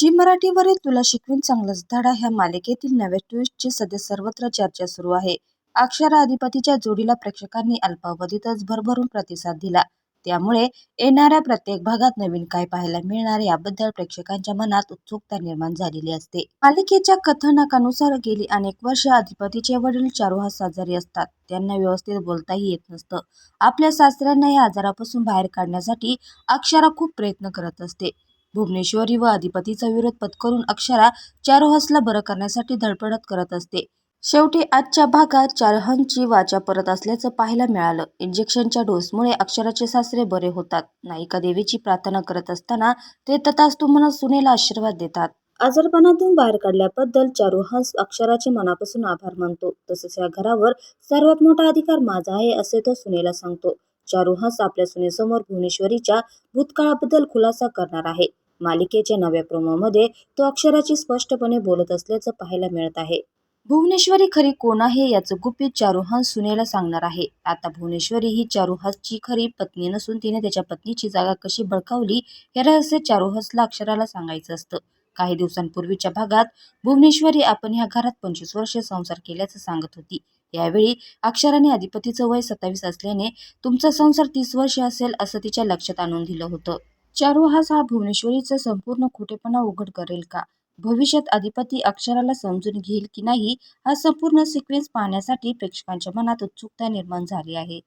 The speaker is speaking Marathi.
जी मराठीवरील तुला शिकवीन चांगलाच धडा ह्या मालिकेतील नव्या ट्विस्टची सध्या सर्वत्र चर्चा सुरू आहे. अक्षरा अधिपतीच्या जोडीला प्रेक्षकांनी अल्पावधीतच भरभरून प्रतिसाद दिला. त्यामुळे येणाऱ्या प्रत्येक भागात नवीन काय पाहायला मिळणार याबद्दल प्रेक्षकांच्या मनात उत्सुकता निर्माण झालेली असते. मालिकेच्या कथानकानुसार गेली अनेक वर्ष अधिपतीचे वडील चारुहास आजारी असतात. त्यांना व्यवस्थित बोलताही येत नसतं. आपल्या सासऱ्यांना या आजारापासून बाहेर काढण्यासाठी अक्षरा खूप प्रयत्न करत असते. भुवनेश्वरी व अधिपतीचा विरोध पत्करून अक्षरा चारोहसला बरं करण्यासाठी धडपडत करत असते. शेवटी आजच्या भागात चारहनची वाचा परत असल्याचं पाहायला मिळालं. इंजेक्शनच्या डोसमुळे अक्षराचे सासरे बरे होतात. नायिका देवीची प्रार्थना करत असताना ते तथास्तु म्हणत सुनेला आशीर्वाद देतात. आजारपणातून बाहेर काढल्याबद्दल चारुहंस अक्षराचे मनापासून आभार मानतो. तसेच या घरावर सर्वात मोठा अधिकार माझा आहे असे तो सुनेला सांगतो. चारुहंस आपल्या सुनेसमोर भुवनेश्वरीच्या भूतकाळाबद्दल खुलासा करणार आहे. मालिकेच्या नव्या प्रोमोमध्ये तो अक्षराची स्पष्टपणे बोलत असल्याचं पाहायला मिळत आहे. भुवनेश्वरी खरी कोण आहे याचं गुपित चारुहंस सुनेला सांगणार आहे. आता भुवनेश्वरी ही चारुहसची खरी पत्नी नसून तिने त्याच्या पत्नीची जागा कशी बळकावली हे रहस्य चारुहसला अक्षराला सांगायचं असतं. काही दिवसांपूर्वीच्या भागात भुवनेश्वरी आपण ह्या घरात पंचवीस वर्ष संसार केल्याचं सांगत होती. यावेळी अक्षराने अधिपतीचं वय सत्तावीस असल्याने तुमचा संसार तीस वर्ष असेल असं तिच्या लक्षात आणून दिलं होतं. चारुहास हा भुवनेश्वरीचा संपूर्ण खोटेपणा उघड करेल का? भविष्यात अधिपती अक्षराला समजून घेईल की नाही हा संपूर्ण सिक्वेन्स पाहण्यासाठी प्रेक्षकांच्या मनात उत्सुकता निर्माण झाली आहे.